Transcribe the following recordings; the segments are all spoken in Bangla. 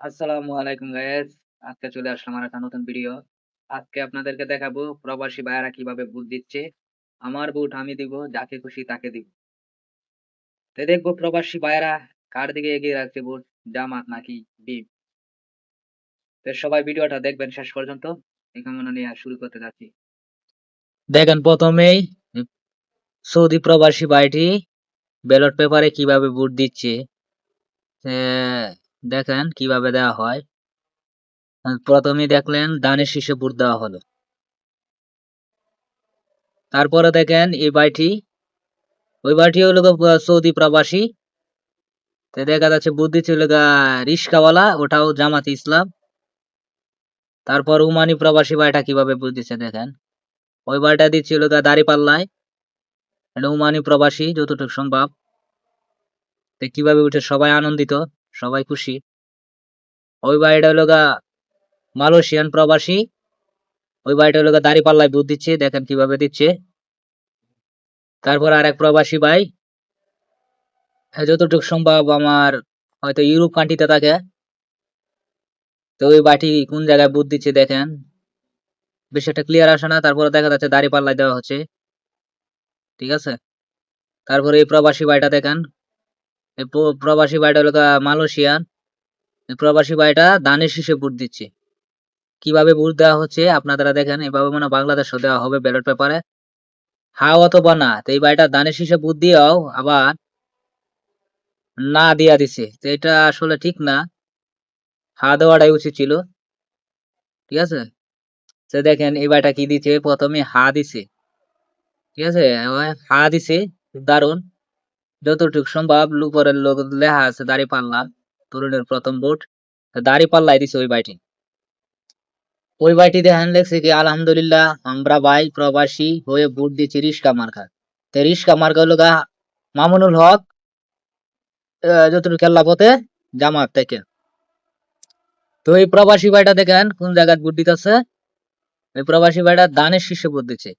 আসসালামু আলাইকুম গাইস আজকে চলে আসলাম আর একটা নতুন ভিডিও আজকে আপনাদেরকে দেখাবো প্রবাসী ভাইয়ারা কীভাবে ভোট দিচ্ছে। আমার ভোট আমি দিব যাকে খুশি তাকে দিব। তো দেখব প্রবাসী ভাইয়ারা কার দিকে এগিয়ে রাখছে ভোট জামাত নাকি বিপ তো সবাই ভিডিওটা দেখবেন শেষ পর্যন্ত। কামনা নিয়ে শুরু করতে যাচ্ছি। দেখেন প্রথমেই সৌদি প্রবাসী ভাইটি ব্যালট পেপারে কীভাবে ভোট দিচ্ছে। আহ, দেখেন কীভাবে দেওয়া হয়। আহ, প্রথমেই দেখলেন দানের শীষে ভোট দেওয়া হলো। তারপরে দেখেন এই বাড়িটি ওই বাড়িটি হলো সৌদি প্রবাসী। দেখা যাচ্ছে বুদ্ধি ছিল রিস্কাওয়ালা ওটাও জামাত ইসলাম। তারপর উমানি প্রবাসী বাড়িটা কীভাবে বুঝ দিচ্ছে দেখেন। ওই বাড়িটা দিচ্ছিল গা দাড়ি পাল্লায় এটা উমানি প্রবাসী যতটুকু সম্ভব। তো কীভাবে উঠে সবাই আনন্দিত। সবাই খুশি। ওই বাড়িটা হলো গা মালয়েশিয়ান প্রবাসী। ওই বাড়িটা হলো গা দাড়ি পাল্লায় বুধ দিচ্ছে, দেখেন কীভাবে দিচ্ছে। তারপর আর এক প্রবাসী ভাই যতটুকু সম্ভব আমার হয়তো ইউরোপ কান্ট্রিতে থাকে। তো ওই বাটি কোন জায়গায় বুধ দিচ্ছে দেখেন। একটা ক্লিয়ার আসে না, তারপরে দেখা যাচ্ছে দাড়ি পাল্লাই দেওয়া হচ্ছে। ঠিক আছে? তারপরে এই প্রবাসী বাড়িটা দেখেন প্রবাসী বাড়িটা হলো মালয়েশিয়ান। প্রবাসী বাড়িটা দানের শীষে ভোট দিচ্ছে। কীভাবে ভোট দেওয়া হচ্ছে আপনারা দেখেন, এভাবে মানে বাংলাদেশও দেওয়া হবে ব্যালট পেপারে। হা অথবা না, তো এই বাড়িটা দানের শীষে ভোট দিয়েও আবার না দিয়া দিছে। তো এটা আসলে ঠিক না। হা দেওয়াটাই উচিত ছিল। ঠিক আছে? তো দেখেন, এই বাড়িটা কি দিচ্ছে? প্রথমে হা দিছে। ঠিক আছে? হা দিছে দারুণ যতটুকু সম্ভব উপরের লোক লেখা আছে দাড়ি পাল্লা, তরুণের প্রথম ভোট। দাড়ি পাল্লাই দিছে ওই বাইটি ওই বাড়িটি দেখেন লেখছে কি, আলহামদুলিল্লাহ, আমরা ভাই প্রবাসী হয়ে ভোট দিচ্ছি রিস্কা মার্কা। তো রিস্কা মার্কা হলো মামুনুল হক যতটুকু খেলা পথে জামাত থেকে। তো এই প্রবাসী ভাইটা দেখেন কোন জায়গায় ভোট দিতেছে? ওই প্রবাসী ভাইটা দানের শীর্ষে ভোট দিচ্ছে।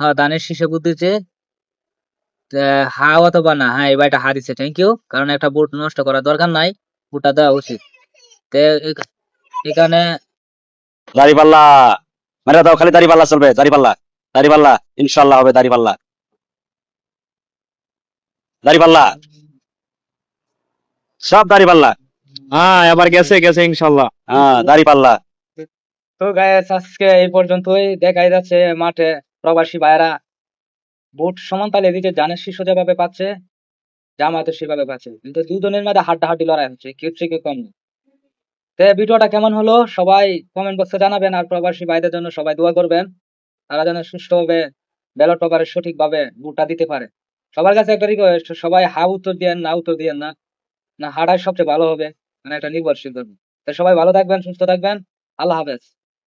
হ্যাঁ দানের শীর্ষে ভোট দিচ্ছে। হা অথবা না। হ্যাঁ এই ভাইটা হা দিচ্ছে থ্যাংক ইউ কারণ একটা ভোট নষ্ট করার দরকার নাই ভোটটা দেওয়া উচিত। তো এখানে দাড়ি পাল্লা মেরে দাও খালি দাড়ি পাল্লা চলবে দাড়ি পাল্লা দাড়ি পাল্লা ইনশাল্লাহ হবে দাড়ি পাল্লা দাড়ি পাল্লা সব দাড়ি পাল্লা হ্যাঁ এবার গেছে গেছে ইনশাল্লাহ হ্যাঁ দাড়ি পাল্লা তো গায়েস আজকে এই পর্যন্তই। দেখাই যাচ্ছে মাঠে প্রবাসী ভাইরা ভোট সমান তালে দিতে জানের শীর্ষ যেভাবে পাচ্ছে জামাতে সেভাবে পাচ্ছে। কিন্তু দুজনের মধ্যে হাড্ডাহাড্ডি লড়াই হচ্ছে, কেউ থেকে কম নেই। তো ভিডিওটা কেমন হলো? সবাই কমেন্ট বক্সে জানাবেন আর প্রবাসী ভাইদের জন্য সবাই দোয়া করবেন। তারা যেন সুষ্ঠুভাবে ব্যালট পেপারে সঠিকভাবে ভোটটা দিতে পারে। সবার কাছে একটা রিকোয়েস্ট সবাই হা উত্তর দিয়েন, না উত্তর দিয়েন না না হাড়াই সবচেয়ে ভালো হবে মানে একটা নির্ভরশীল করবে তো সবাই ভালো থাকবেন, সুস্থ থাকবেন, আল্লাহ হাফেজ।